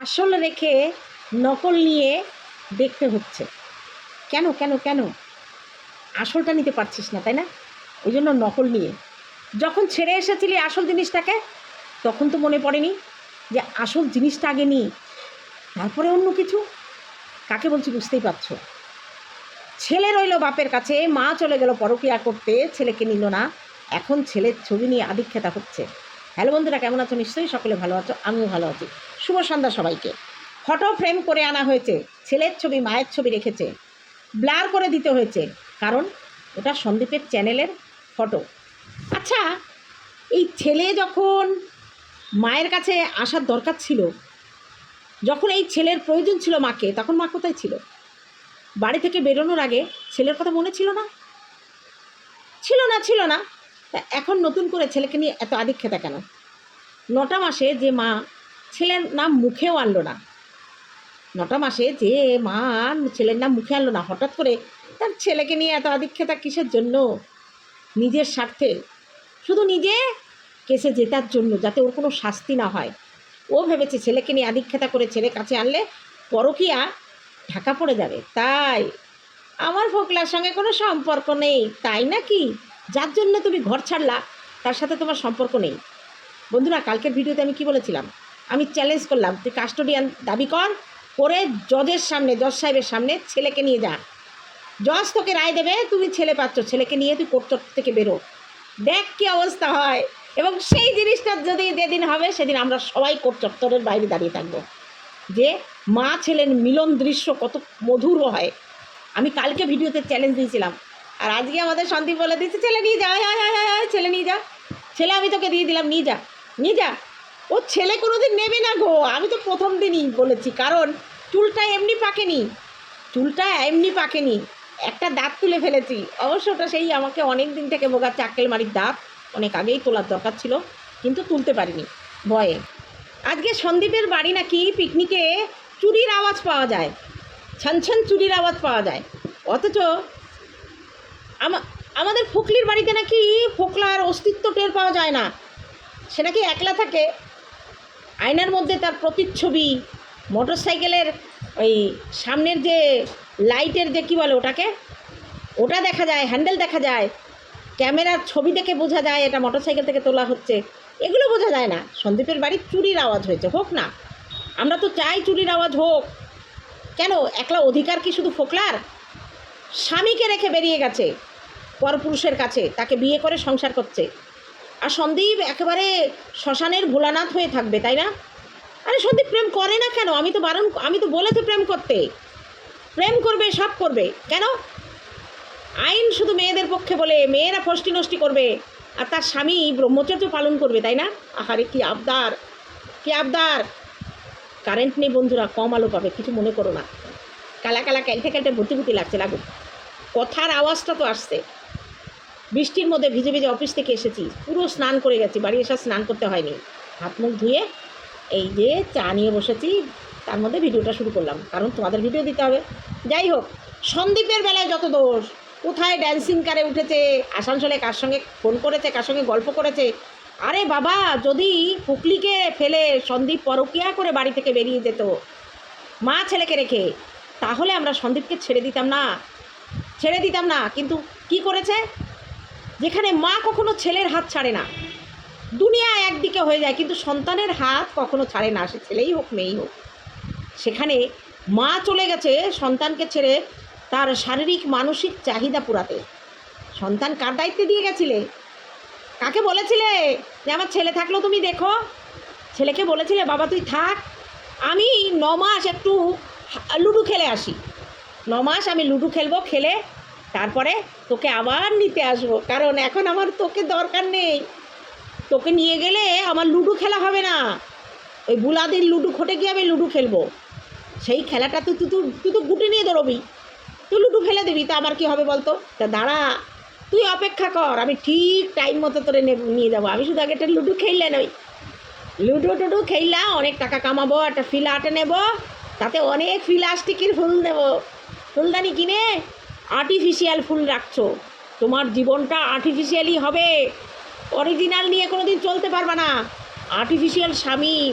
আসল রেখে নকল নিয়ে দেখতে হচ্ছে। কেন কেন কেন? আসলটা নিতে পারছিস না, তাই না? ওই জন্য নকল নিয়ে। যখন ছেড়ে এসেছিলি আসল জিনিসটাকে, তখন তো মনে পড়েনি যে আসল জিনিসটা আগে নিই তারপরে অন্য কিছু? কাকে বলছি বুঝতেই পারছ? ছেলে রইল বাপের কাছে, মা চলে গেল পরকিয়া করতে, ছেলেকে নিল না। এখন ছেলের ছবি নিয়ে আদিক্ষেতা হচ্ছে। হ্যালো বন্ধুরা, কেমন আছো? নিশ্চয়ই সকলে ভালো আছো, আমিও ভালো আছি। শুভ সন্ধ্যা সবাইকে। ফটো ফ্রেম করে আনা হয়েছে, ছেলের ছবি, মায়ের ছবি রেখেছে। ব্লার করে দিতে হয়েছে, কারণ ওটা সন্দীপের চ্যানেলের ফটো। আচ্ছা এই ছেলে যখন মায়ের কাছে আসার দরকার ছিল, যখন এই ছেলের প্রয়োজন ছিল মাকে, তখন মা কোথায় ছিল? বাড়ি থেকে বেরোনোর আগে ছেলের কথা মনে ছিল না? ছিল না ছিল না। এখন নতুন করে ছেলেকে নিয়ে এত আদিক্ষেতা কেন? নটা মাসে যে মা ছেলের নাম মুখেও আনলো না। নটা মাসে যে মা ছেলের নাম মুখে আনলো না, হঠাৎ করে তার ছেলেকে নিয়ে এত আদিক্ষেতা কিসের জন্য? নিজের স্বার্থে। শুধু নিজে কেসে জেতার জন্য, যাতে ওর কোনো শাস্তি না হয়। ও ভেবেছে ছেলেকে নিয়ে আদিক্ষেতা করে ছেলে কাছে আনলে পরকিয়া ঢাকা পড়ে যাবে। তাই আমার ফোকলার সঙ্গে কোনো সম্পর্ক নেই, তাই নাকি? যার জন্য তুমি ঘর ছাড়লা, তার সাথে তোমার সম্পর্ক নেই। বন্ধুরা, কালকের ভিডিওতে আমি কি বলেছিলাম? আমি চ্যালেঞ্জ করলাম, তুই কাস্টোডিয়ান দাবি কর, করে জজের সামনে জজ সাহেবের সামনে ছেলেকে নিয়ে যা। জজ তোকে রায় দেবে, তুমি ছেলে পাচ্ছ, ছেলেকে নিয়ে তুই কোর্ট থেকে বেরো। দেখ কী অবস্থা হয়। এবং সেই জিনিসটা যদি যেদিন হবে, সেদিন আমরা সবাই কোর্ট চত্বরের বাইরে দাঁড়িয়ে থাকব। যে মা ছেলের মিলন দৃশ্য কত মধুর হয়। আমি কালকে ভিডিওতে চ্যালেঞ্জ দিয়েছিলাম। আর আজকে আমাদের সন্দীপ বলে দিচ্ছে ছেলে নিয়ে যা, হয় হয় হয় হয়, ছেলে নিয়ে যা। ছেলে, আমি তোকে দিয়ে দিলাম, নিয়ে যা নিয়ে যা। ও ছেলে কোনো দিন নেবে না গো। আমি তো প্রথম দিনই বলেছি, কারণ চুলটা এমনি পাকেনি। চুলটা এমনি পাকেনি। একটা দাঁত তুলে ফেলেছি। অবশ্য ওটা সেই আমাকে অনেক দিন থেকে বোগার চাক্কেল মারির দাঁত, অনেক আগেই তোলার দরকার ছিল, কিন্তু তুলতে পারিনি ভয়ে আজকে সন্দীপের বাড়ি নাকি পিকনিকে চুরির আওয়াজ পাওয়া যায়। ছানছান চুরির আওয়াজ পাওয়া যায়। অথচ আমা- আমাদের ফোকলির বাড়িতে নাকি ফোকলার অস্তিত্ব টের পাওয়া যায় না। সে নাকি একলা থাকে। আয়নার মধ্যে তার প্রতিচ্ছবি মোটর সাইকেলের ওই সামনের যে লাইটের যে কী বলে ওটাকে, ওটা দেখা যায়, হ্যান্ডেল দেখা যায়, ক্যামেরার ছবি দেখে বোঝা যায় এটা মোটর সাইকেল থেকে তোলা হচ্ছে। এগুলো বোঝা যায় না। সন্দীপের বাড়ির চুরির আওয়াজ হয়েছে, হোক না। আমরা তো চাই চুরির আওয়াজ হোক। কেন? একলা অধিকার কি শুধু ফোকলার? স্বামীকে রেখে বেরিয়ে গেছে, পরপুরুষের কাছে, তাকে বিয়ে করে সংসার করছে। আর সন্দীপ একেবারে শ্মশানের ভোলানাথ হয়ে থাকবে, তাই না? আরে সন্দীপ, প্রেম করে না কেন? আমি তো বারণ, আমি তো বলেছি প্রেম করতে। প্রেম করবে, সব করবে। কেন? আইন শুধু মেয়েদের পক্ষে বলে, মেয়েরা ফষ্টি নষ্টি করবে, আর তার স্বামী ব্রহ্মচর্য পালন করবে, তাই না? আহারে, কি আবদার কি আবদার। কারেন্ট নেই বন্ধুরা, কম আলো পাবে, কিছু মনে করো না। কালা কালা ক্যালটে ক্যালটে ভর্তি ভর্তি লাগছে, লাগুক। কথার আওয়াজটা তো আসছে। বৃষ্টির মধ্যে ভিজে ভিজে অফিস থেকে এসেছি। পুরো স্নান করে গেছি, বাড়ি এসে স্নান করতে হয়নি। হাত মুখ ধুয়ে এই যে চা নিয়ে বসেছি, তার মধ্যে ভিডিওটা শুরু করলাম। কারণ তোমাদের ভিডিও দিতে হবে। যাই হোক, সন্দীপের বেলায় যত দোষ, কোথায় ড্যান্সিং কারে উঠেছে, আসানসোলে কার সঙ্গে ফোন করেছে, কার সঙ্গে গল্প করেছে? আরে বাবা, যদি পুকলিকে ফেলে সন্দীপ পরকিয়া করে বাড়ি থেকে বেরিয়ে যেত, মা ছেলেকে রেখে, তাহলে আমরা সন্দীপকে ছেড়ে দিতাম না। ছেড়ে দিতাম না, কিন্তু কি করেছে? যেখানে মা কখনো ছেলের হাত ছাড়ে না। দুনিয়া একদিকে হয়ে যায়, কিন্তু সন্তানের হাত কখনো ছাড়ে না, সে ছেলেই হোক, মেয়েই হোক। সেখানে মা চলে গেছে সন্তানকে ছেড়ে তার শারীরিক, মানসিক চাহিদা পুরাতে। সন্তান কার দায়িত্বে দিয়ে গেছিলে? কাকে বলেছিলে যে আমার ছেলে থাকলেও তুমি দেখো? ছেলেকে বলেছিলে, বাবা, তুই থাক, আমি ন মাস একটু লুডু খেলে আসি। ন মাস আমি লুডু খেলব, খেলে তারপরে তোকে আবার নিতে আসব। কারণ এখন আমার তোকে দরকার নেই। তোকে নিয়ে গেলে আমার লুডো খেলা হবে না। ওই বুলাদির লুডো খোটে গিয়ে আমি লুডো খেলব। সেই খেলাটা তুই তুই তুই- তো গুটি নিয়ে দৌড়বি। তুই লুডো ফেলে দিবি, তা আমার কি হবে বলতো? তা দাঁড়া, তুই অপেক্ষা কর, আমি ঠিক টাইম মতো তোরে নিয়ে যাব। আমি শুধু আগে একটা লুডো খেললে নই। লুডো টুডু খেললা অনেক টাকা কামাবো, একটা ফিল আটে নেব, তাতে অনেক ফিলাস্টিকের ফুল দেবো। ফুলদানি কিনে আর্টিফিশিয়াল ফুল রাখছো। তোমার জীবনটা আর্টিফিশিয়ালই হবে। অরিজিনাল নিয়ে কোনো দিন চলতে পারবে না। আর্টিফিশিয়াল স্বামী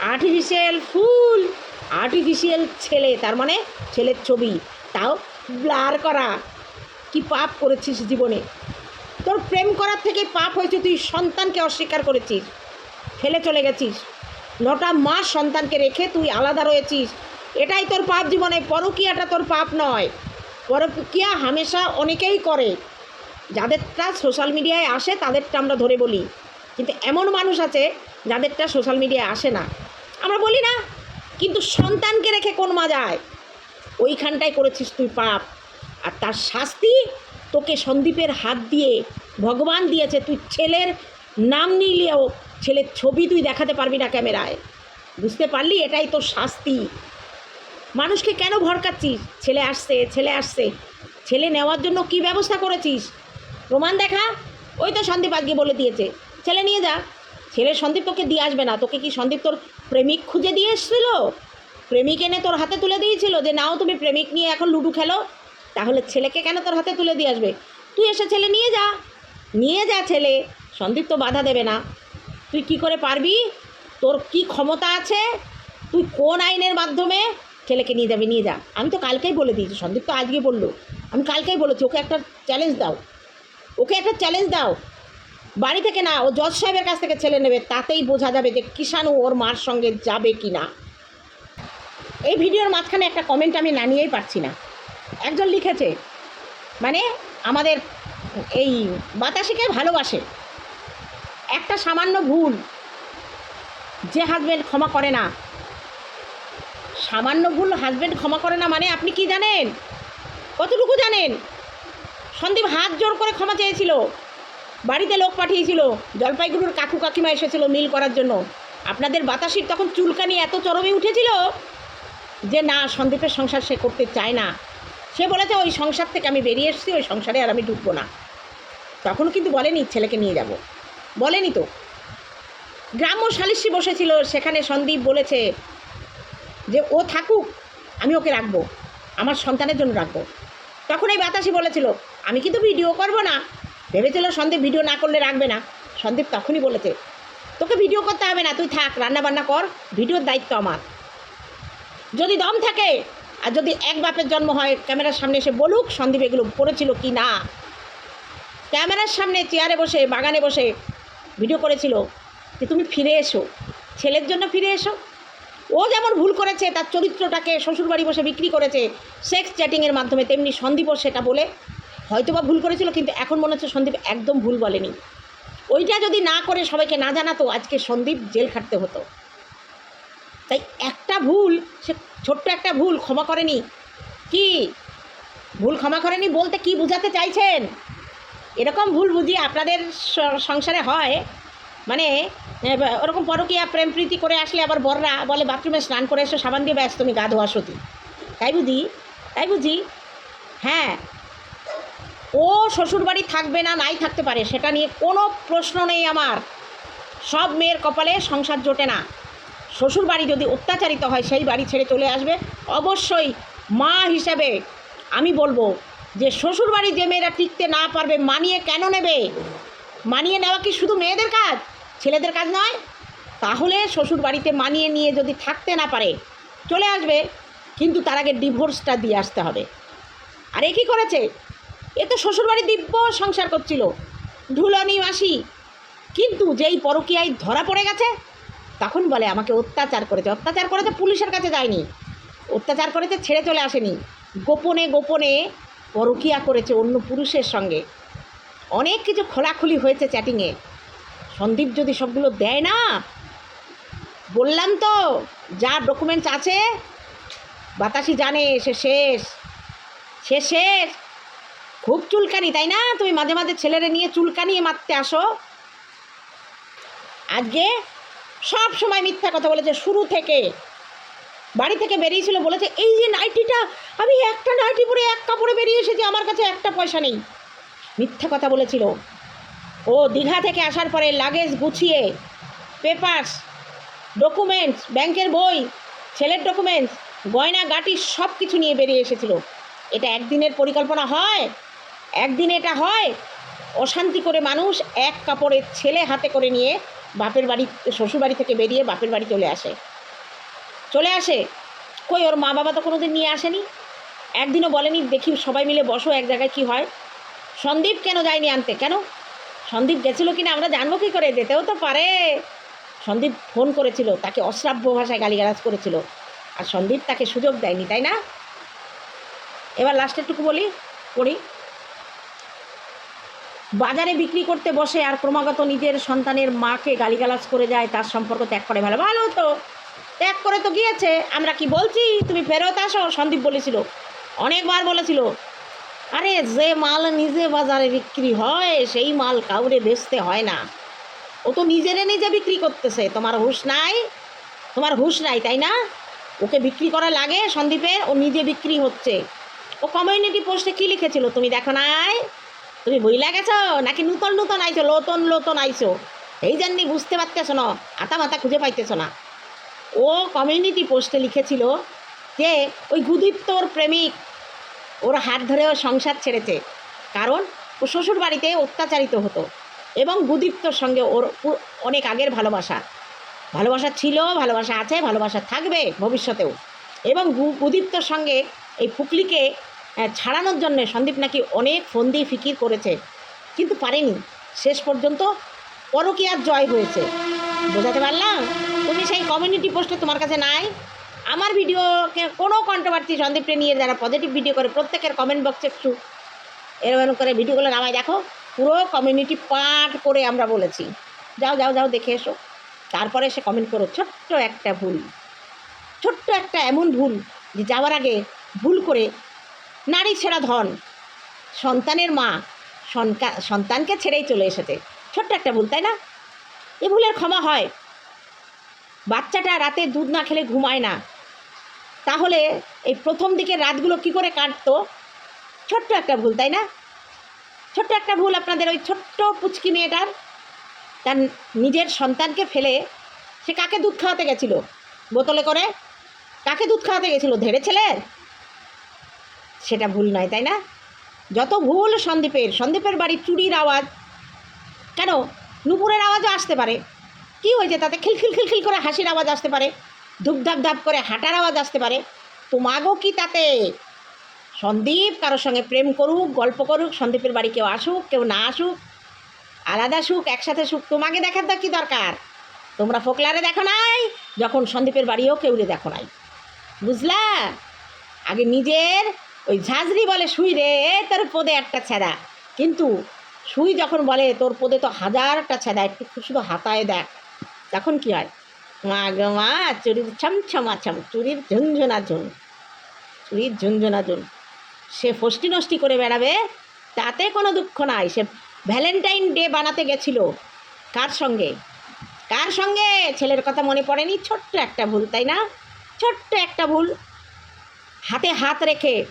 আর্টিফিশিয়াল ফুল আর্টিফিশিয়াল ছেলে, তার মানে ছেলের ছবি। তাও ব্লার করা। কি পাপ করেছিস জীবনে? তোর প্রেম করার থেকে পাপ হয়েছে, তুই সন্তানকে অস্বীকার করেছিস। ফেলে চলে গেছিস। নটা মাস সন্তানকে রেখে তুই আলাদা রয়েছিস। এটাই তোর পাপ জীবনে, পরকিয়াটা তোর পাপ নয়। পরকিয়া হামেশা অনেকেই করে। যাদেরটা সোশ্যাল মিডিয়ায় আসে, তাদেরটা আমরা ধরে বলি। কিন্তু এমন মানুষ আছে, যাদেরটা সোশ্যাল মিডিয়ায় আসে না। আমরা বলি না, কিন্তু সন্তানকে রেখে কোন মা যায় ওইখানটায় করেছিস তুই পাপ। আর তার শাস্তি তোকে সন্দীপের হাত দিয়ে ভগবান দিয়েছে। তুই ছেলের নাম নিলেও ছেলের ছবি তুই দেখাতে পারবি না ক্যামেরায়। বুঝতে পারলি? এটাই তোর শাস্তি। মানুষকে কেন ভরকাচ্ছিস? ছেলে আসছে ছেলে আসছে। ছেলে নেওয়ার জন্য কি ব্যবস্থা করেছিস? প্রমাণ দেখা? ওই তো সন্দীপ আজকে বলে দিয়েছে। ছেলে নিয়ে যা। ছেলে সন্দীপ তোকে দিয়ে আসবে না। তোকে কি সন্দীপ তোর প্রেমিক খুঁজে দিয়ে এসেছিল? প্রেমিক এনে তোর হাতে তুলে দিয়েছিল যে, নাও তুমি প্রেমিক নিয়ে এখন লুডু খেলো। তাহলে ছেলেকে কেন তোর হাতে তুলে দিয়ে আসবে? তুই এসে ছেলে নিয়ে যা। নিয়ে যা ছেলে। সন্দীপ তো বাধা দেবে না। তুই কি করে পারবি? তোর কি ক্ষমতা আছে? তুই কোন আইনের মাধ্যমে ছেলেকে নিয়ে যাবে, নিয়ে যা। আমি তো কালকেই বলে দিয়েছি, সন্দীপ তো আজকে বলল। আমি কালকেই বলেছি, ওকে একটা চ্যালেঞ্জ দাও। ওকে একটা চ্যালেঞ্জ দাও। বাড়ি থেকে না, ও জজ সাহেবের কাছ থেকে ছেলে নেবে, তাতেই বোঝা যাবে যে কিষাণু ওর মার সঙ্গে যাবে কি না। এই ভিডিওর মাঝখানে একটা কমেন্ট আমি না নিয়েই পারছি না। একজন লিখেছে মানে আমাদের এই বাতাসিকে ভালোবাসে। একটা সামান্য ভুল, যে হাজব্যান্ড ক্ষমা করে না সামান্য ভুল হাজব্যান্ড ক্ষমা করে না মানে আপনি কি জানেন? কতটুকু জানেন? সন্দীপ হাত জোর করে ক্ষমা চেয়েছিল। বাড়িতে লোক পাঠিয়েছিল। জলপাইগুড়ির কাকু কাকিমা এসেছিল মিল করার জন্য। আপনাদের বাতাসির তখন চুলকানি এত চরমে উঠেছিল যে না, সন্দীপের সংসার সে করতে চায় না। সে বলেছে, ওই সংসার থেকে আমি বেরিয়ে এসেছি, ওই সংসারে আর আমি ঢুকবো না। তখন কিন্তু বলেনি, ছেলেকে নিয়ে যাব। বলেনি তো। গ্রাম্য সালিসি বসেছিল, সেখানে সন্দীপ বলেছে যে ও থাকুক, আমি ওকে রাখব, আমার সন্তানের জন্য রাখব। তখন এই বাতাসি বলেছিল, আমি কিন্তু ভিডিও করব না। ভেবেছিল সন্দীপ ভিডিও না করলে রাখবে না। সন্দীপ তখনই বলেছে, তোকে ভিডিও করতে হবে না, তুই থাক রান্না বান্না কর, ভিডিওর দায়িত্ব আমার। যদি দম থাকে, আর যদি এক বাপের জন্ম হয়, ক্যামেরার সামনে এসে বলুক সন্দীপ এগুলো করেছিল কি না? ক্যামেরার সামনে, চেয়ারে বসে, বাগানে বসে ভিডিও করেছিল যে, তুমি ফিরে এসো, ছেলের জন্য ফিরে এসো। ও যেমন ভুল করেছে, তার চরিত্রটাকে শ্বশুরবাড়ি বসে বিক্রি করেছে সেক্স চ্যাটিংয়ের মাধ্যমে, তেমনি সন্দীপও সেটা বলে। হয়তোবা ভুল করেছিল, কিন্তু এখন মনে হচ্ছে সন্দীপ একদম ভুল বলেনি। ওইটা যদি না করে সবাইকে না জানাতো, আজকে সন্দীপ জেল খাটতে হতো। তাই একটা ভুল, সে ছোট্ট একটা ভুল ক্ষমা করেনি। কি? ভুল ক্ষমা করেনি বলতে কি বোঝাতে চাইছেন? এরকম ভুল বুঝিয়ে আপনাদের সংসারে হয় মানে ওরকম পরকীয়া প্রেম প্রীতি করে আসলে আবার বররা বলে, বাথরুমে স্নান করে এসো, সাবান দিয়ে ব্যাস, তুমি গা ধোয়া সতী। তাই বুঝি? তাই বুঝি? হ্যাঁ। ও শ্বশুরবাড়ি থাকবে না, নাই থাকতে পারে, সেটা নিয়ে কোনো প্রশ্ন নেই আমার। সব মেয়ের কপালে সংসার জোটে না। শ্বশুর বাড়ি যদি অত্যাচারিত হয়, সেই বাড়ি ছেড়ে চলে আসবে। অবশ্যই মা হিসাবে আমি বলব যে শ্বশুর বাড়ি যে মেয়েরা টিকতে না পারবে, মানিয়ে কেন নেবে? মানিয়ে নেওয়া কি শুধু মেয়েদের কাজ? ছেলেদের কাজ নয়? তাহলে শ্বশুর বাড়িতে মানিয়ে নিয়ে যদি থাকতে না পারে, চলে আসবে। কিন্তু তার আগে ডিভোর্সটা দিয়ে আসতে হবে। আর এ কী করেছে? এ তো শ্বশুরবাড়ি দিব্য সংসার করছিল। ঢুলানি মাসি। কিন্তু যেই পরকীয়ায় ধরা পড়ে গেছে, তখন বলে, আমাকে অত্যাচার করেছে। অত্যাচার করেছে পুলিশের কাছে যায়নি। অত্যাচার করেছে ছেড়ে চলে আসেনি। গোপনে গোপনে পরকিয়া করেছে অন্য পুরুষের সঙ্গে। অনেক কিছু খোলাখুলি হয়েছে চ্যাটিংয়ে। সন্দীপ যদি সবগুলো দেয় না, বললাম তো, যা ডকুমেন্টস আছে, বাতাসি জানে, সে শেষ। সে শেষ। খুব চুলকানি, তাই না? তুমি মাঝে মাঝে ছেলেরে নিয়ে চুলকানিয়ে মারতে আসো। আজকে সব সময় মিথ্যা কথা বলেছে, শুরু থেকে। বাড়ি থেকে বেরিয়েছিল, বলেছে, এই যে নাইটিটা, আমি একটা নাইটি পরে এক কাপড়ে বেরিয়ে এসেছি, আমার কাছে একটা পয়সা নেই। মিথ্যা কথা বলেছিল। ও দীঘা থেকে আসার পরে লাগেজ গুছিয়ে পেপারস ডকুমেন্টস ব্যাংকের বই, ছেলের ডকুমেন্টস গয়না, গাটি সব কিছু নিয়ে বেরিয়ে এসেছিল। এটা একদিনের পরিকল্পনা হয়? একদিন এটা হয়? অশান্তি করে মানুষ এক কাপড়ের ছেলে হাতে করে নিয়ে বাপের বাড়ি, শ্বশুর বাড়ি থেকে বেরিয়ে বাপের বাড়ি চলে আসে। চলে আসে? কই, ওর মা বাবা তো কোনো দিন নিয়ে আসেনি? একদিনও বলেনি, দেখি সবাই মিলে বসো, এক জায়গায় কি হয়? সন্দীপ কেন যায়নি আনতে? কেন? সন্দীপ গেছিল কিনা আমরা জানব কী করে? যেতেও তো পারে। সন্দীপ ফোন করেছিল, তাকে অশ্রাব্য ভাষায় গালিগালাজ করেছিল। আর সন্দীপ তাকে সুযোগ দেয়নি, তাই না? এবার লাস্টেরটুকু বলি, পড়ি। বাজারে বিক্রি করতে বসে আর ক্রমাগত নিজের সন্তানের মাকে গালিগালাজ করে যায়, তার সম্পর্ক ত্যাগ করে ভালো। ভালো তো, ত্যাগ করে তো গিয়েছে। আমরা কি বলছি? তুমি ফেরত আসো, সন্দীপ বলেছিল। অনেকবার বলেছিল আরে যে মাল নিজে বাজারে বিক্রি হয়, সেই মাল কাউরে বেচতে হয় না। ও তো নিজেরে নিজে বিক্রি করতেছে, তোমার হুঁশ নাই? তোমার হুঁশ নাই, তাই না? ওকে বিক্রি করা লাগে সন্দীপের ও নিজে বিক্রি হচ্ছে। ও কমিউনিটি পোস্টে কী লিখেছিল তুমি দেখো নাই? তুমি বইলা গেছো? নাকি নূতন নূতন আইছো নতুন নতুন আইছো? এই জন্যই বুঝতে পারতেছো না, আতা মাথা খুঁজে পাইতেছো না। ও কমিউনিটি পোস্টে লিখেছিল যে, ওই গুদীপ্তর প্রেমিক ওর হাত ধরে সংসার ছেড়েছে। কারণ ও শ্বশুর বাড়িতে অত্যাচারিত হতো এবং গুদীপ্তর সঙ্গে ওর অনেক আগের ভালোবাসা। ভালোবাসা ছিল, ভালোবাসা আছে, ভালোবাসা থাকবে ভবিষ্যতেও। এবং গুদীপ্তর সঙ্গে এই ফুকলিকে ছাড়ানোর জন্য সন্দীপ নাকি অনেক ফন্দি ফিকির করেছে। কিন্তু পারেনি। শেষ পর্যন্ত পরকীয়ার জয় হয়েছে। বোঝাতে পারলাম? তুমি সেই কমিউনিটি পোস্টে তোমার কাছে নাই? আমার ভিডিওকে কোনো কন্ট্রোভার্সি সন্দীপকে নিয়ে যারা পজিটিভ ভিডিও করে প্রত্যেকের কমেন্ট বক্সে একটু এরকম করে ভিডিওগুলো নামায় দেখো। পুরো কমিউনিটি পাঠ করে আমরা বলেছি। যাও যাও যাও, দেখে এসো। তারপরে সে কমেন্ট করো, ছোট্ট একটা ভুল। ছোট্ট একটা এমন ভুল যে যাওয়ার আগে ভুল করে নারী ছেড়া ধন, সন্তানের মা সন্তা- সন্তানকে ছেড়েই চলে এসেছে। ছোট্ট একটা ভুল, তাই না? এ ভুলের ক্ষমা হয়। বাচ্চাটা রাতে দুধ না খেলে ঘুমায় না। তাহলে এই প্রথম দিকের রাতগুলো কি করে কাটতো? ছোট্ট একটা ভুল, তাই না? ছোট্ট একটা ভুল আপনাদের ওই ছোট্ট পুচকি মেয়েটার তার নিজের সন্তানকে ফেলে সে কাকে দুধ খাওয়াতে গেছিল? বোতলে করে? কাকে দুধ খাওয়াতে গেছিল? ধেড়ে ছেলের? সেটা ভুল নয়, তাই না? যত ভুল সন্দীপের সন্দীপের বাড়ির চুরির আওয়াজ, কেন? নুপুরের আওয়াজও আসতে পারে। কি হয়েছে তাতে? খিলখিল খিলখিল করে হাসির আওয়াজ আসতে পারে। ধূপ ধাপ ধাপ করে হাঁটার আওয়াজ আসতে পারে। তোমাগো কি তাতে? সন্দীপ, কারোর সঙ্গে প্রেম করুক, গল্প করুক, সন্দীপের বাড়ি কেউ আসুক, কেউ না আসুক, আলাদা সুখ, একসাথে সুখ, তোমাকে দেখার তো কি দরকার? তোমরা ফোকলারে দেখো নাই, যখন সন্দীপের বাড়িও কেউরে দেখো নাই। বুঝলা? আগে নিজের ওই ঝাঁঝরি বলে, শুই রে, তোর পদে একটা ছেঁড়া। কিন্তু সুই যখন বলে, তোর পদে তো হাজারটা ছেঁড়া, একটু শুধু হাতায় দেখ। তখন কি হয়? মা গো মা চুরির ছমছমা ছম, চুরির ঝুনঝুনা ঝুন, চুরির ঝুনঝুনা ঝুন। সে ফষ্টি নষ্টি করে বেড়াবে, তাতে কোনো দুঃখ নাই। সে ভ্যালেন্টাইন ডে বানাতে গেছিল। কার সঙ্গে? কার সঙ্গে? ছেলের কথা মনে পড়েনি? ছোট্ট একটা ভুল, তাই না? ছোট্ট একটা ভুল। হাতে হাত রেখে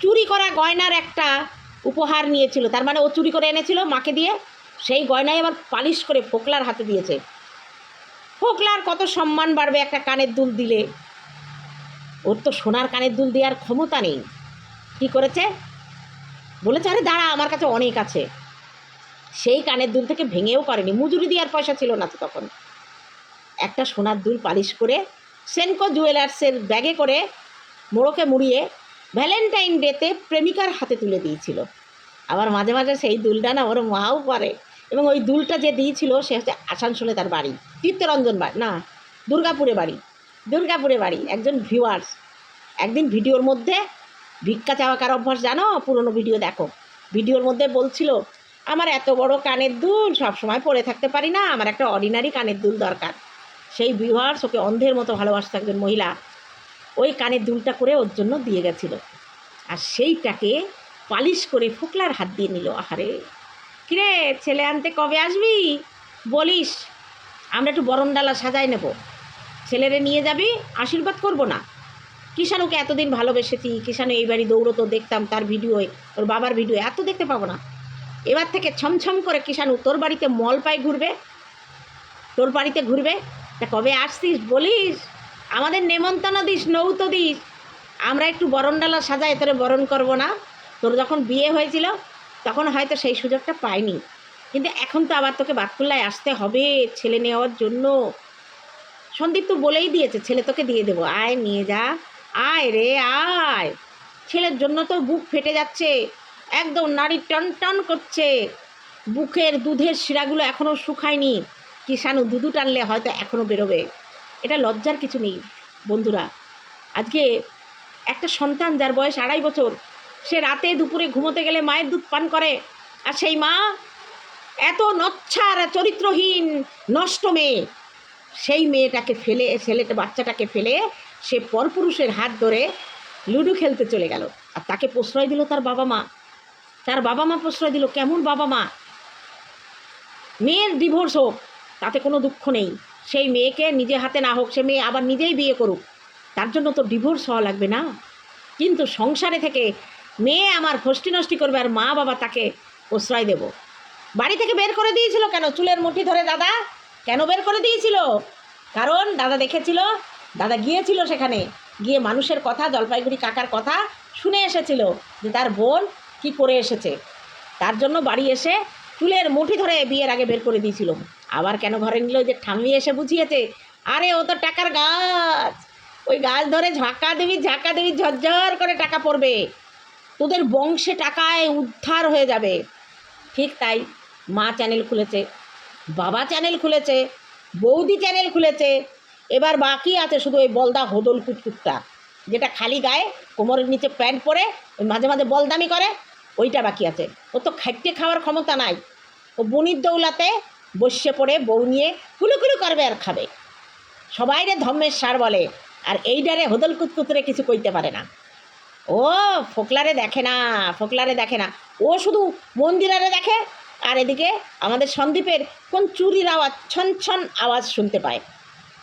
চুরি করা গয়নার একটা উপহার নিয়েছিল। তার মানে ও চুরি করে এনেছিল মাকে দিয়ে। সেই গয়নায় আবার পালিশ করে ফোকলার হাতে দিয়েছে। ফোকলার কত সম্মান বাড়বে একটা কানের দুল দিলে? ওর তো সোনার কানের দুল দেওয়ার ক্ষমতা নেই। কি করেছে? বলেছে, আরে দাঁড়া, আমার কাছে অনেক আছে। সেই কানের দুল থেকে ভেঙেও করেনি। মজুরি দেওয়ার পয়সা ছিল না তো তখন। একটা সোনার দুল পালিশ করে সেনকো জুয়েলার্সের ব্যাগে করে মোড়কে মুড়িয়ে ভ্যালেন্টাইন ডেতে প্রেমিকার হাতে তুলে দিয়েছিল। আবার মাঝে মাঝে সেই দুলটা না ওর মাও করে এবং ওই দুলটা যে দিয়েছিল সে হচ্ছে আসানসোলে তার বাড়ি। চিত্তরঞ্জন বাড়ি, না, দুর্গাপুরে বাড়ি দুর্গাপুরে বাড়ি, একজন ভিউয়ার্স একদিন ভিডিওর মধ্যে, ভিক্ষা চাওয়া কার অভ্যাস জানো? পুরনো ভিডিও দেখো। ভিডিওর মধ্যে বলছিল, আমার এত বড় কানের দুল সব সময় পরে থাকতে পারি না, আমার একটা অর্ডিনারি কানের দুল দরকার। সেই ভিউয়ার্স ওকে অন্ধের মতো ভালোবাসত একজন মহিলা। ওই কানের দুলটা করে ওর জন্য দিয়ে গেছিল। আর সেইটাকে পালিশ করে ফোকলার হাত দিয়ে নিল। আহারে! কিরে, ছেলে আনতে কবে আসবি? বলিস আমরা একটু বরণ ডালা সাজাই নেব। ছেলেরে নিয়ে যাবি, আশীর্বাদ করব না। কিষাণুকে এতদিন ভালোবেসেছি, কিষাণু এই বাড়ি দৌড়তো দেখতাম তার ভিডিওয়ে, ওর বাবার ভিডিও এত দেখতে পাবো না। এবার থেকে ছমছম করে কিষাণু তোর বাড়িতে মল পায়ে ঘুরবে, তোর বাড়িতে ঘুরবে। তা কবে আসছিস বলিস? আমাদের নেমন্তন্ন দিস, নৌতো দিস। আমরা একটু বরণডালা সাজাই, তোরে বরণ করব না। তোর যখন বিয়ে হয়েছিল, তখন হয়তো সেই সুযোগটা পাইনি। কিন্তু এখন তো আবার তোকে বাতকুল্লায় আসতে হবে ছেলে নেওয়ার জন্য। সন্দীপ তো বলেই দিয়েছে, ছেলে তোকে দিয়ে দেবো। আয়, নিয়ে যা। আয় রে, আয়। ছেলের জন্য তো বুক ফেটে যাচ্ছে, একদম নাড়ি টন টন করছে। বুকের দুধের শিরাগুলো এখনও শুকায়নি। কিষাণু দুধু টানলে হয়তো এখনও বেরোবে। এটা লজ্জার কিছু নেই, বন্ধুরা। আজকে একটা সন্তান যার বয়স আড়াই বছর, সে রাতে দুপুরে ঘুমোতে গেলে মায়ের দুধ পান করে, আর সেই মা এত নচ্ছার, চরিত্রহীন, নষ্ট মেয়ে। সেই মেয়েটাকে ফেলে, ছেলেটা, বাচ্চাটাকে ফেলে সে পরপুরুষের হাত ধরে লুডো খেলতে চলে গেল। আর তাকে প্রশ্রয় দিল তার বাবা মা। তার বাবা মা প্রশ্রয় দিল, কেমন বাবা মা? মেয়ের ডিভোর্স হোক, তাতে কোনো দুঃখ নেই। সেই মেয়েকে নিজে হাতে না হোক, সে মেয়ে আবার নিজেই বিয়ে করুক। তার জন্য তো ডিভোর্স হওয়া লাগবে না। কিন্তু সংসারে থেকে মেয়ে আমার ফষ্টি নষ্টি করবে আর মা বাবা তাকে প্রশ্রয় দেব। বাড়ি থেকে বের করে দিয়েছিল কেন? চুলের মুঠি ধরে দাদা কেন বের করে দিয়েছিল? কারণ দাদা দেখেছিল, দাদা গিয়েছিল সেখানে। গিয়ে মানুষের কথা, জলপাইগুড়ি কাকার কথা শুনে এসেছিল যে তার বোন কি করে এসেছে। তার জন্য বাড়ি এসে চুলের মুঠি ধরে বিয়ের আগে বের করে দিয়েছিল। আবার কেন ঘরে নিল যে ঠাম্মি এসে বুঝিয়েছে? আরে ও তো টাকার গাছ। ওই গাছ ধরে ঝাঁকা দেবি ঝাঁকা দেবি, ঝরঝর করে টাকা পড়বে। তোদের বংশে টাকায় উদ্ধার হয়ে যাবে। ঠিক তাই মা চ্যানেল খুলেছে, বাবা চ্যানেল খুলেছে, বৌদি চ্যানেল খুলেছে, এবার বাকি আছে শুধু ওই বলদা হোদল কুটকুটটা, যেটা খালি গায়ে কোমরের নিচে প্যান্ট পরে, ওই মাঝে মাঝে বলদামি করে, ওইটা বাকি আছে। ও তো খাইতে খাওয়ার ক্ষমতা নাই। ও বনির দৌলাতে বসে পড়ে বউ নিয়ে কুলুকুলু করবে আর খাবে। সবাইরে ধর্মের সার বলে, আর এইটারে হোদল কুতকুতরে কিছু কইতে পারে না। ও, ফোকলারে দেখে না, ফোকলারে দেখে না। ও শুধু মন্দিরারে দেখে আর এদিকে আমাদের সন্দীপের কোন চুরির আওয়াজ, ছন ছন আওয়াজ শুনতে পায়।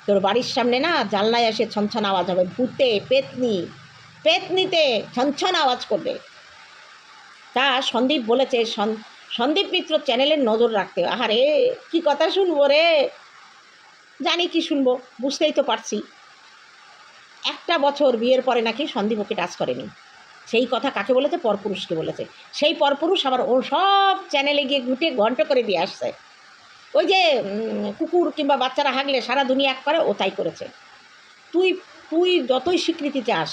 তোর বাড়ির সামনে না জানলায় এসে ছনছন আওয়াজ হবে, ভূতে, পেতনি, পেতনিতে ছনছন আওয়াজ করবে। তা সন্দীপ বলেছে, সন- সন্দীপ মিত্র চ্যানেলের নজর রাখতে। আহারে, কি কথা শুনব রে? জানি কি শুনব, বুঝতেই তো পারছি। একটা বছর বিয়ের পরে নাকি সন্দীপ ওকে টাচ করেনি। সেই কথা কাকে বলেছে? পরপুরুষকে বলেছে। সেই পরপুরুষ আবার ও সব চ্যানেলে গিয়ে ঘুটে ঘন্ট করে দিয়ে আসছে। ওই যে কুকুর কিংবা বাচ্চারা হাগলে সারা দুনিয়া এক করে, ও তাই করেছে। তুই তুই যতই স্বীকৃতি চাস,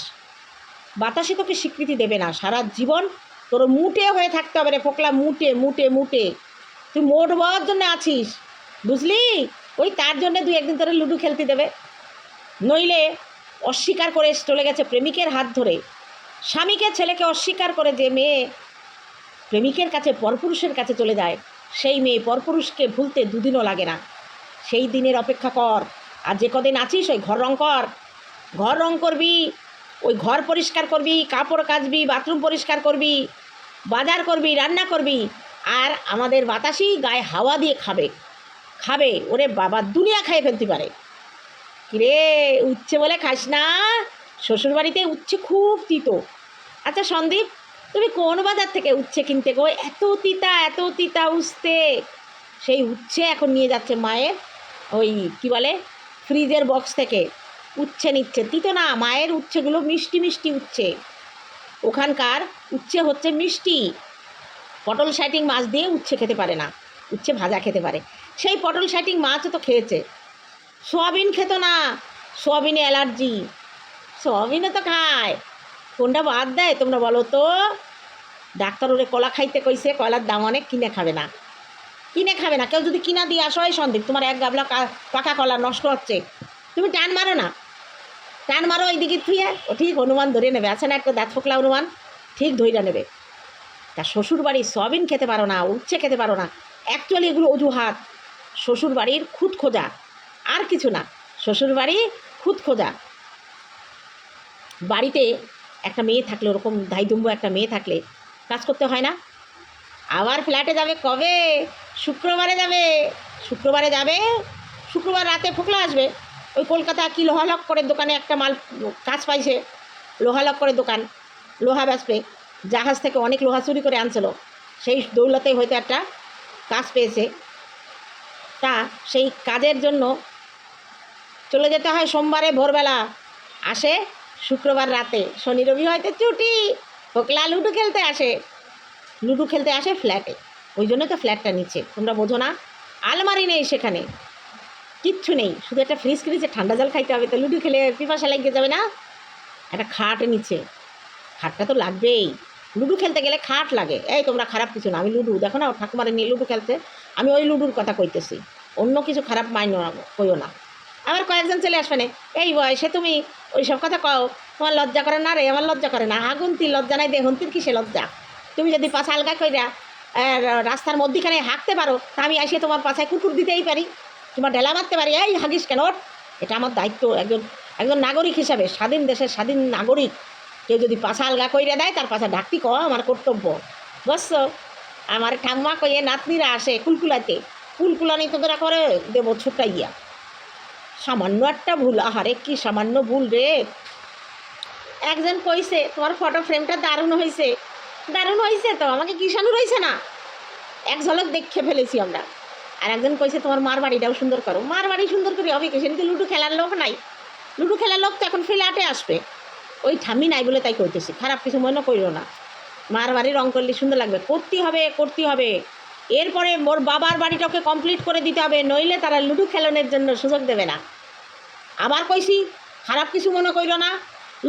বাতাসে তোকে স্বীকৃতি দেবে না। সারা জীবন তোর মুটে হয়ে থাকতে হবে রে ফোকলা, মুটে মুটে মুটে। তুই মোট বওয়ার জন্য আছিস, বুঝলি? ওই তার জন্য দুই একদিন তোরে লুডু খেলতে দেবে। নইলে অস্বীকার করে চলে গেছে প্রেমিকের হাত ধরে। স্বামীকে, ছেলেকে অস্বীকার করে যে মেয়ে প্রেমিকের কাছে, পরপুরুষের কাছে চলে যায়, সেই মেয়ে পরপুরুষকে ভুলতে দুদিনও লাগে না। সেই দিনের অপেক্ষা কর। আর যে কদিন আছিস, ওই ঘর রং কর। ঘর রং করবি, ওই ঘর পরিষ্কার করবি, কাপড় কাচবি, বাথরুম পরিষ্কার করবি, বাজার করবি, রান্না করবি। আর আমাদের বাতাসি গায়ে হাওয়া দিয়ে খাবে। খাবে, ওরে বাবা, দুনিয়া খাইয়ে ফেলতে পারে। কিরে, উচ্ছে বলে খাস না। শ্বশুরবাড়িতে উচ্ছে খুব তিতো। আচ্ছা সন্দীপ, তুমি কোন বাজার থেকে উচ্ছে কিনতে গো? এত তিতা এত তিতা উঠতে সেই উচ্ছে এখন নিয়ে যাচ্ছে মায়ের ওই কি বলে, ফ্রিজের বক্স থেকে। উচ্ছে নিচ্ছে। তিতো না, মায়ের উচ্ছেগুলো মিষ্টি মিষ্টি উচ্ছে। ওখানকার উচ্ছে হচ্ছে মিষ্টি। পটল শাইটিং মাছ দিয়ে উচ্ছে খেতে পারে না। উচ্ছে ভাজা খেতে পারে। সেই পটল শাইটিং মাছও তো খেয়েছে। সোয়াবিন খেত না। সোয়াবিনে অ্যালার্জি। সোয়াবিনও তো খায়। কোনটা বাদ দেয় তোমরা বলো তো। ডাক্তার ওরে কলা খাইতে কইছে কলার দাম অনেক, কিনে খাবে না। কিনে খাবে না, কেউ যদি কিনা দিয়ে আসো, এই সন্দীপ তোমার এক গাবলা পাকা কলা নষ্ট হচ্ছে। তুমি টান মারো না। টান মারো ওই দিকে থুয়ে, ও ঠিক হনুমান ধরে নেবে। আছে না একটা দাঁত ফোকলা হনুমান? ঠিক ধইরা নেবে। তা শ্বশুর বাড়ির সয়াবিন খেতে পারো না, উচ্ছে খেতে পারো না। অ্যাকচুয়ালি এগুলো অজুহাত। শ্বশুর বাড়ির খুদ খোঁজা। আর কিছু না। শ্বশুর বাড়ি খুদ খোঁজা। বাড়িতে একটা মেয়ে থাকলে, ওরকম ধাইদুম্ব একটা মেয়ে থাকলে কাজ করতে হয় না। আবার ফ্ল্যাটে যাবে কবে? শুক্রবারে যাবে। শুক্রবারে যাবে, শুক্রবার রাতে ফোকলা আসবে। ওই কলকাতা কি লোহালক করে দোকানে একটা মাল কাজ পাইছে লোহালক করে দোকান, লোহা বেচবে জাহাজ থেকে অনেক লোহা চুরি করে আনছিল। সেই দৌলতে হয়তো একটা কাজ পেয়েছে। তা সেই কাজের জন্য চলে যেতে হয় সোমবারে ভোরবেলা। আসে শুক্রবার রাতে, শনি রবি হয়তো ছুটি। ফোকলা লুডো খেলতে আসে। লুডো খেলতে আসে ফ্ল্যাটে ওই জন্য তো ফ্ল্যাটটা নিচ্ছে তোমরা বোঝো না? আলমারি নেই সেখানে। কিচ্ছু নেই। শুধু একটা ফ্রিজ ফ্রিজে ঠান্ডা জল খাইতে হবে, তো লুডো খেলে পিপাসা লাগিয়ে যাবে না? একটা খাট নিচে। খাটটা তো লাগবেই। লুডো খেলতে গেলে খাট লাগে। এই, তোমরা খারাপ কিছু না। আমি লুডু, দেখো না ঠাকুমারে নিয়ে লুডো খেলতে আমি ওই লুডুর কথা কইতেছি। অন্য কিছু খারাপ মাইন্য কইও না। আবার কয়েকজন চলে আসবে না। এই বয়সে তুমি ওই সব কথা কও, তোমার লজ্জা করে না রে, আমার লজ্জা করে না। হাগুন্তির লজ্জা নাই দেহন্তির কিসে লজ্জা? তুমি যদি পাশা আলগা কইরা রাস্তার মধ্যিখানে হাঁকতে পারো, তা আমি এসে তোমার পাশায় কুকুর দিতেই পারি। তোমার ঢেলা মারতে পারি। এই হাগিস কেন? এটা আমার দায়িত্ব, একজন একজন নাগরিক হিসাবে, স্বাধীন দেশের স্বাধীন নাগরিক। কেউ যদি পাশা আলগা কইরা দেয়, তার পাশা ঢাকতি ক আমার কর্তব্য। বুঝছ? আমার ঠাম্মা কইয়ে নাতনিরা আসে কুলকুলাতে কুলকুলানি তোদেরা করে, দেবো ছুটাইয়া। সামান্য একটা ভুল। আহারে, কি সামান্য ভুল রে। একজন কইছে তোমার ফটো ফ্রেমটা দারুণ হয়েছে দারুণ হয়েছে তো, আমাকে কিষাণু রয়েছে না? এক ঝলক দেখে ফেলেছি আমরা। আর একজন কইছে, তোমার মার বাড়িটাও সুন্দর করো। মার বাড়ি সুন্দর করে হবে কি? সেদিন তো লুডো খেলার লোক নাই। লুডো খেলার লোক তো এখন ফ্ল্যাটে আসবে। ওই ঠামি নাই বলে তাই কইতেছি। খারাপ কিছু মনে করিও না। মার বাড়ি রং করলে সুন্দর লাগবে। করতে হবে করতে হবে। এরপরে মোর বাবার বাড়িটাকে কমপ্লিট করে দিতে হবে, নইলে তারা লুডো খেলানোর জন্য সুযোগ দেবে না। আবার কইছি, খারাপ কিছু মনে করিল না।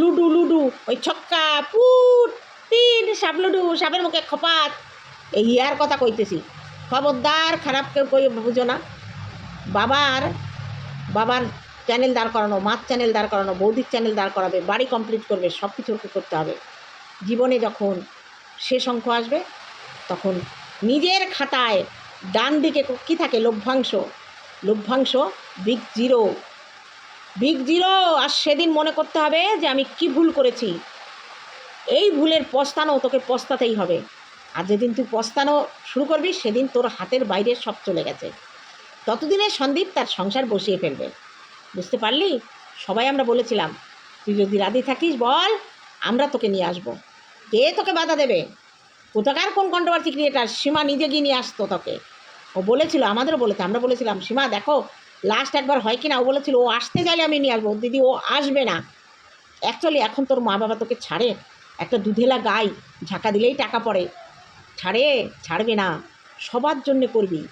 লুডু লুডু, ওই ছক্কা, পুট, তিন, সাপ লুডু, সাপের মুখে খপাত, এই ইয়ার কথা কইতেছি। খবরদার, খারাপ কেউ কই, বুঝো না। বাবার বাবার চ্যানেল দাঁড় করানো মাছ চ্যানেল দাঁড় করানো বৌদিক চ্যানেল দাঁড় করাবে, বাড়ি কমপ্লিট করবে সব কিছু করতে হবে। জীবনে যখন শেষ অঙ্ক আসবে, তখন নিজের খাতায় ডান দিকে কী থাকে? লভ্যাংশ। লভ্যাংশ বিগ জিরো বিগ জিরো আর সেদিন মনে করতে হবে যে আমি কি ভুল করেছি। এই ভুলের পস্তানো তোকে পস্তাতেই হবে। আর যেদিন তুই পস্তানো শুরু করবি, সেদিন তোর হাতের বাইরে সব চলে গেছে। ততদিনে সন্দীপ তার সংসার বসিয়ে ফেলবে। বুঝতে পারলি? সবাই আমরা বলেছিলাম, তুই যদি রাধি থাকিস, বল, আমরা তোকে নিয়ে আসব। কে তোকে বাধা দেবে? কোথাকার কোন কন্ট্রোভার্সি ক্রিয়েটার সীমা নিজে গিয়ে নিয়ে আসতো তোকে। ও বলেছিল, আমাদেরও বলেছে, আমরা বলেছিলাম, সীমা দেখো লাস্ট একবার হয় কি না ও বলেছিল, ও আসতে চাইলে আমি নিয়ে আসব। দিদি, ও আসবে না। অ্যাকচুয়ালি এখন তোর মা বাবা তোকে ছাড়ে। একটা দুধেলা গাই, ঝাঁকা দিলেই টাকা পড়ে। ছাড়ে, ছাড়বে না। সবার জন্যে করবি।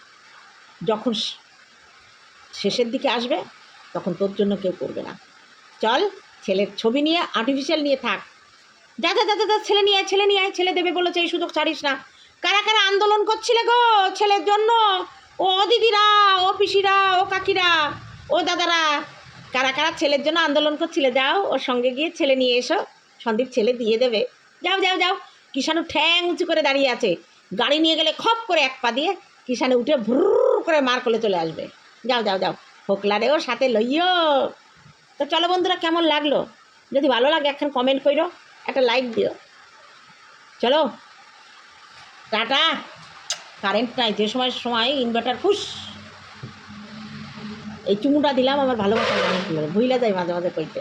যখন শেষের দিকে আসবে, তখন তোর জন্য কেউ করবে না। চল, ছেলের ছবি নিয়ে আর্টিফিশিয়াল নিয়ে থাক। যা যা যা যা, ছেলে নিয়ে আয় ছেলে নিয়ে আয় ছেলে দেবে বলেছে এই সুযোগ ছাড়িস না। কারা কারা আন্দোলন করছিলে গো ছেলের জন্য? ও দিদিরা ও পিসিরা ও কাকিরা ও দাদারা। কারা কারা ছেলের জন্য আন্দোলন করছিলে? যাও ওর সঙ্গে গিয়ে ছেলে নিয়ে এসো। সন্দীপ ছেলে দিয়ে দেবে। যাও যাও যাও। কিষাণু ঠ্যাং উঁচু করে দাঁড়িয়ে আছে। গাড়ি নিয়ে গেলে খপ করে এক পা দিয়ে কিষাণু উঠে ভুর করে মার কোলে চলে আসবে। যাও যাও যাও। ফোকলারেও সাথে লইও। তো চলো বন্ধুরা কেমন লাগল? যদি ভালো লাগে এখন কমেন্ট করো একটা লাইক দিও। চলো। টাটা। কারেন্ট নাই, যে সময় সময় ইনভার্টার খুশ এই চুমুটা দিলাম আমার ভালোবাসা মানুষ ভুইলা যায় মাঝে মাঝে কইতে।